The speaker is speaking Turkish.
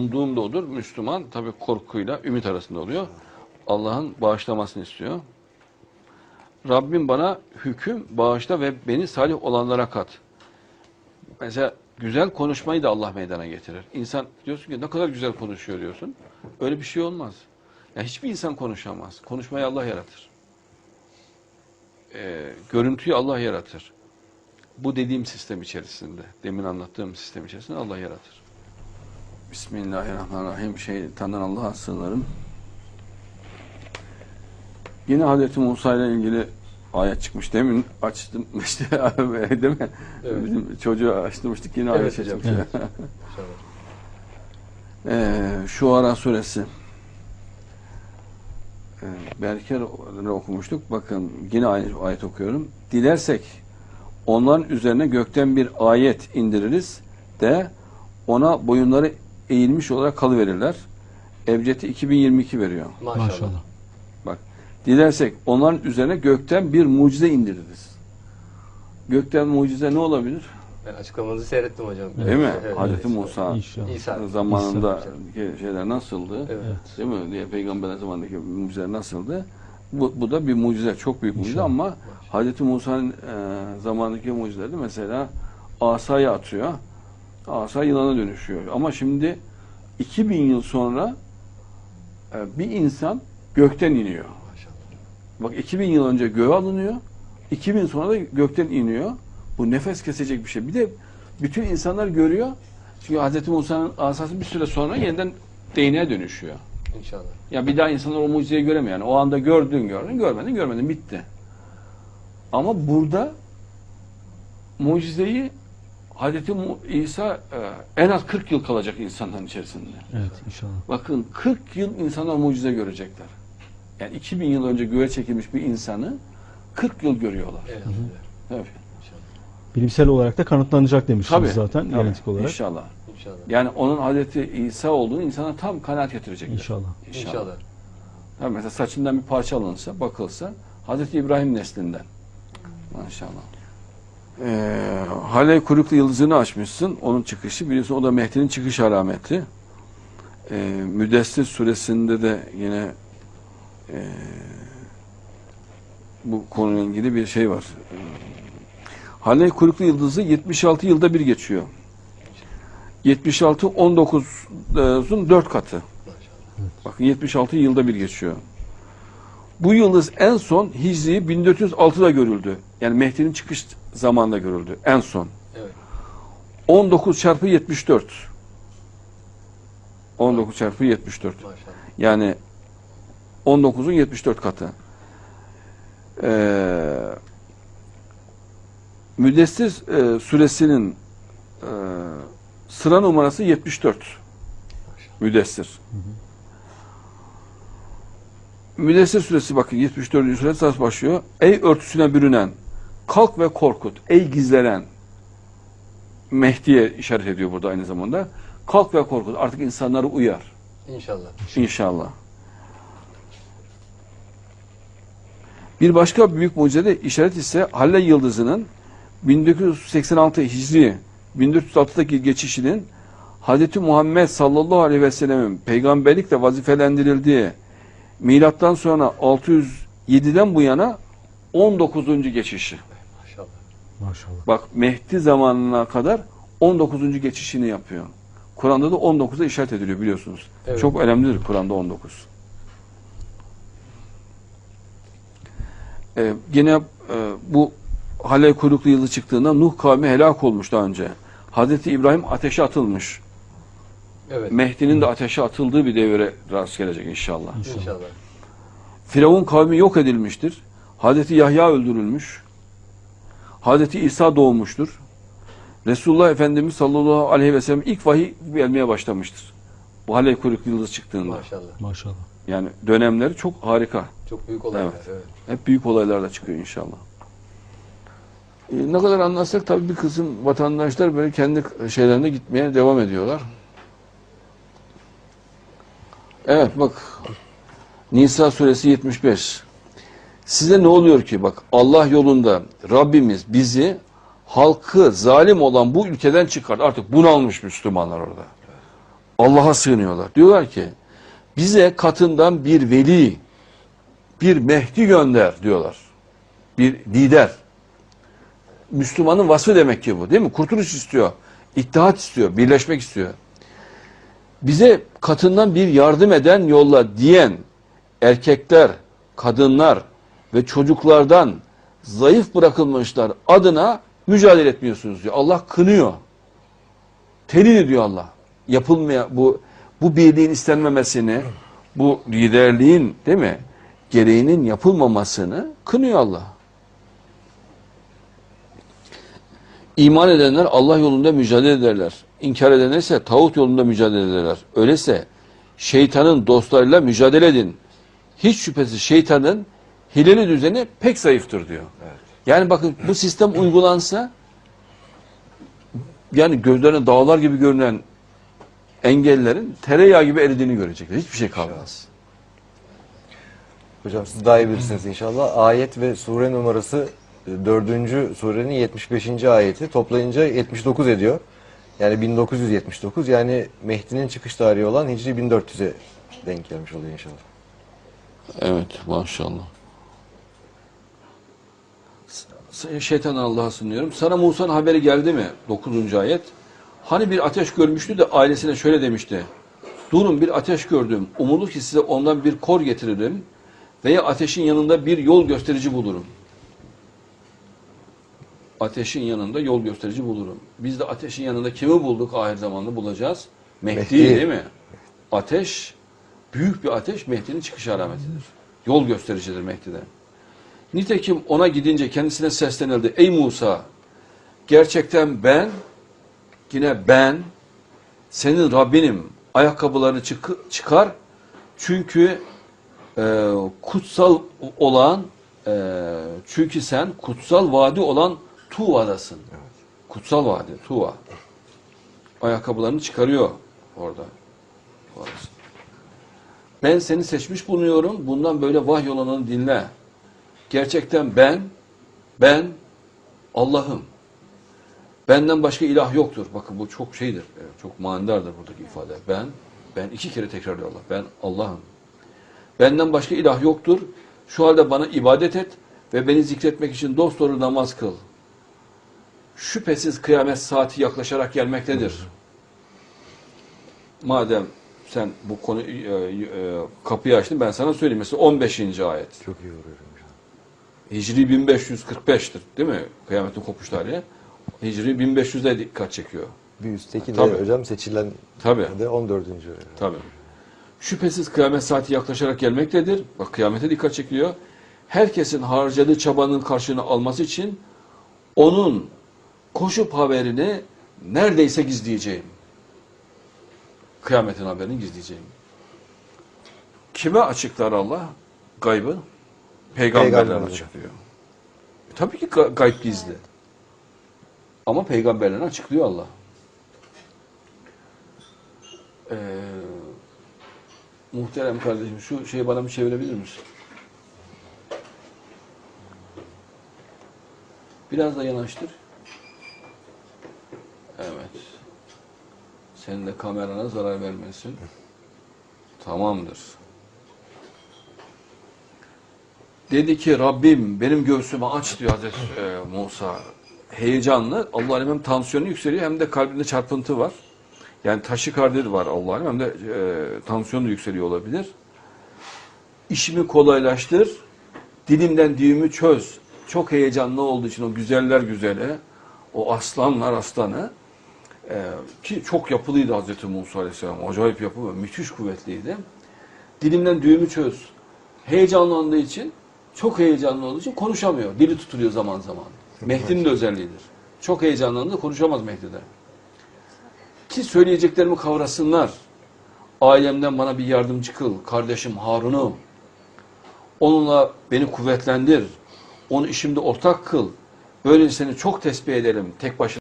Umduğum da odur. Müslüman tabii korkuyla ümit arasında oluyor. Allah'ın bağışlamasını istiyor. Rabbim bana hüküm bağışla ve beni salih olanlara kat. Mesela güzel konuşmayı da Allah meydana getirir. İnsan diyorsun ki ne kadar güzel konuşuyor diyorsun. Öyle bir şey olmaz. Ya hiçbir insan konuşamaz. Konuşmayı Allah yaratır. Ee, görüntüyü Allah yaratır. Bu dediğim sistem içerisinde, demin anlattığım sistem içerisinde Allah yaratır. Bismillahirrahmanirrahim. Şeytandan Allah'a sığınırım. Yine Hazreti Musa ile ilgili ayet çıkmış. Demin açtım işte değil mi? Evet. Bizim çocuğu açtırmıştık yine Evet ayet hocam. çıkmış. İnşallah. Ee, Şuara suresi. Ee, Berker'le okumuştuk. Bakın yine ayet, ayet okuyorum. Dilersek onların üzerine gökten bir ayet indiririz de ona boyunları eğilmiş olarak kalıverirler. Ebced'i 2022 veriyor. Maşallah. Maşallah. Bak. Dilersek onların üzerine gökten bir mucize indiririz. Gökten mucize ne olabilir? Ben açıklamanızı seyrettim hocam. Değil mi? Evet, Hazreti evet. Musa İnşallah. İsa. zamanında şeyler nasıldı? Evet. Değil mi? Diye peygamber zamanındaki mucizeler nasıldı? Bu, bu da bir mucize, çok büyük mucize İnşallah. ama Hazreti Musa'nın e, zamanındaki mucizeleri mesela asayı atıyor. Asa yılana dönüşüyor. Ama şimdi 2000 yıl sonra e, bir insan gökten iniyor. Bak 2000 yıl önce göğe alınıyor. 2000 sonra da gökten iniyor. Bu nefes kesecek bir şey. Bir de bütün insanlar görüyor. Çünkü Hz. Musa'nın asası bir süre sonra yeniden değneğe dönüşüyor. İnşallah. Ya bir daha insanlar o mucizeyi göremiyor. Yani o anda gördün gördün, görmedin görmedin bitti. Ama burada mucizeyi Mu- İsa e, en az 40 yıl kalacak insanların içerisinde. Evet inşallah. Bakın 40 yıl insanlar mucize görecekler. Yani 2000 yıl önce göğe çekilmiş bir insanı 40 yıl görüyorlar. Tabii. İnşallah. Bilimsel olarak da kanıtlanacak demiştiniz Tabii. zaten tabii. genetik olarak. İnşallah. İnşallah. Yani onun Hazreti İsa olduğunu insana tam kanaat getirecekler. İnşallah. İnşallah. Tabii mesela saçından bir parça alınsa, bakılsa Hazreti İbrahim neslinden. Maşallah. Ee, Hale Kuruklu Yıldızı'nı açmışsın. Onun çıkışı. Biliyorsun o da Mehdi'nin çıkış alameti. Ee, Müdessir suresinde de yine ee, bu konuyla ilgili bir şey var. Ee, Hale Kuruklu Yıldızı 76 yılda bir geçiyor. 76 19'un 4 katı. Bakın 76 yılda bir geçiyor. Bu yıldız en son Hicri 1406'da görüldü. Yani Mehdi'nin çıkış zamanında görüldü. En son. Evet. 19 çarpı 74. 19 çarpı 74. Maşallah. Yani 19'un 74 katı. Ee, Müddessir e, suresinin e, sıra numarası 74. Müddessir. Müddessir suresi bakın 74. suresi nasıl başlıyor? Ey örtüsüne bürünen, kalk ve korkut. Ey gizlenen. Mehdi'ye işaret ediyor burada aynı zamanda. Kalk ve korkut. Artık insanları uyar. İnşallah. İnşallah. Bir başka büyük mucizede işaret ise Halle Yıldızı'nın 1986 Hicri 1406'daki geçişinin Hz. Muhammed sallallahu aleyhi ve sellemin peygamberlikle vazifelendirildiği milattan sonra 607'den bu yana 19. geçişi. Maşallah. Bak Mehdi zamanına kadar 19. geçişini yapıyor. Kur'an'da da 19'a işaret ediliyor biliyorsunuz. Evet. Çok önemlidir Kur'an'da 19. Ee, yine e, bu Hale kuyruklu yıldız çıktığında Nuh kavmi helak olmuş daha önce. Hazreti İbrahim ateşe atılmış. Evet. Mehdi'nin de ateşe atıldığı bir devre rast gelecek inşallah. İnşallah. İnşallah. Firavun kavmi yok edilmiştir. Hazreti Yahya öldürülmüş. Hazreti İsa doğmuştur. Resulullah Efendimiz sallallahu aleyhi ve sellem ilk vahiy gelmeye başlamıştır. Bu Hale kuyruklu yıldız çıktığında. Maşallah. Maşallah. Yani dönemleri çok harika. Çok büyük olaylar. Evet. Evet. Hep büyük olaylar da çıkıyor inşallah. Ee, ne kadar anlatsak tabii bir kısım vatandaşlar böyle kendi şeylerine gitmeye devam ediyorlar. Evet bak Nisa suresi 75. Size ne oluyor ki bak Allah yolunda Rabbimiz bizi halkı zalim olan bu ülkeden çıkart. Artık bunalmış Müslümanlar orada. Allah'a sığınıyorlar. Diyorlar ki bize katından bir veli, bir Mehdi gönder diyorlar. Bir lider. Müslümanın vasfı demek ki bu değil mi? Kurtuluş istiyor, ittihat istiyor, birleşmek istiyor. Bize katından bir yardım eden yolla diyen erkekler, kadınlar ve çocuklardan zayıf bırakılmışlar adına mücadele etmiyorsunuz diyor. Allah kınıyor. Telin ediyor Allah. Yapılmaya bu bu birliğin istenmemesini, bu liderliğin değil mi? Gereğinin yapılmamasını kınıyor Allah. İman edenler Allah yolunda mücadele ederler. İnkar edenler ise tağut yolunda mücadele ederler. Öyleyse şeytanın dostlarıyla mücadele edin. Hiç şüphesiz şeytanın hileli düzeni pek zayıftır diyor. Yani bakın bu sistem uygulansa yani gözlerine dağlar gibi görünen engellerin tereyağı gibi eridiğini görecekler. Hiçbir şey kalmaz. Hocam siz daha iyi bilirsiniz inşallah. Ayet ve sure numarası 4. surenin 75. ayeti toplayınca 79 ediyor. Yani 1979 yani Mehdi'nin çıkış tarihi olan Hicri 1400'e denk gelmiş oluyor inşallah. Evet maşallah. Şeytan Allah'a sunuyorum. Sana Musa'nın haberi geldi mi? 9. ayet. Hani bir ateş görmüştü de ailesine şöyle demişti. Durun bir ateş gördüm. Umulur ki size ondan bir kor getiririm. Veya ateşin yanında bir yol gösterici bulurum. Ateşin yanında yol gösterici bulurum. Biz de ateşin yanında kimi bulduk ahir zamanda bulacağız? Mehdi, Mehdi. değil mi? Ateş, büyük bir ateş Mehdi'nin çıkış alametidir. Yol göstericidir Mehdi'de. Nitekim ona gidince kendisine seslenildi. Ey Musa, gerçekten ben, yine ben, senin Rabbinim. Ayakkabılarını çık- çıkar. Çünkü e, kutsal olan, e, çünkü sen kutsal vadi olan Tuva'dasın. Kutsal vadi, Tuva. Ayakkabılarını çıkarıyor orada. Tuva'dasın. Ben seni seçmiş bulunuyorum. Bundan böyle vahy olanını dinle. Gerçekten ben, ben Allah'ım. Benden başka ilah yoktur. Bakın bu çok şeydir, evet, çok manidardır buradaki ifade. Ben, ben iki kere tekrarlıyor Allah. Ben Allah'ım. Benden başka ilah yoktur. Şu halde bana ibadet et ve beni zikretmek için dosdoğru namaz kıl. Şüphesiz kıyamet saati yaklaşarak gelmektedir. Madem sen bu konu e, e, kapıyı açtın ben sana söyleyeyim. Mesela 15. ayet. Çok iyi oluyor. Hicri 1545'tir değil mi? Kıyametin kopuş tarihi. Hicri 1500'de dikkat çekiyor. Bir üstteki de Tabii. hocam seçilen Tabii. de 14. Tabii. Şüphesiz kıyamet saati yaklaşarak gelmektedir. Bak kıyamete dikkat çekiliyor. Herkesin harcadığı çabanın karşılığını alması için onun koşup haberini neredeyse gizleyeceğim. Kıyametin haberini gizleyeceğim. Kime açıklar Allah gaybı? Peygamberler Peygamberlere. açıklıyor. E, tabii ki ga- gayb gizli. Ama peygamberlerine açıklıyor Allah. Ee, muhterem kardeşim şu şeyi bana bir çevirebilir misin? Biraz da yanaştır. Evet. Senin de kamerana zarar vermesin. Tamamdır. Dedi ki Rabbim benim göğsümü aç diyor Hazreti e, Musa. Heyecanlı. Allah hem tansiyonu yükseliyor hem de kalbinde çarpıntı var. Yani taşikardi var Allah alem hem de e, tansiyonu yükseliyor olabilir. İşimi kolaylaştır. Dilimden düğümü çöz. Çok heyecanlı olduğu için o güzeller güzeli, o aslanlar aslanı e, ki çok yapılıydı Hazreti Musa Aleyhisselam. Acayip yapı, müthiş kuvvetliydi. Dilimden düğümü çöz. Heyecanlandığı için, çok heyecanlı olduğu için konuşamıyor. Dili tutuluyor zaman zaman. Mehdi'nin de özelliğidir. Çok heyecanlandı, konuşamaz Mehdi'de. Ki söyleyeceklerimi kavrasınlar. Ailemden bana bir yardımcı kıl. Kardeşim Harun'u. Onunla beni kuvvetlendir. Onu işimde ortak kıl. Böylece seni çok tesbih ederim. Tek başına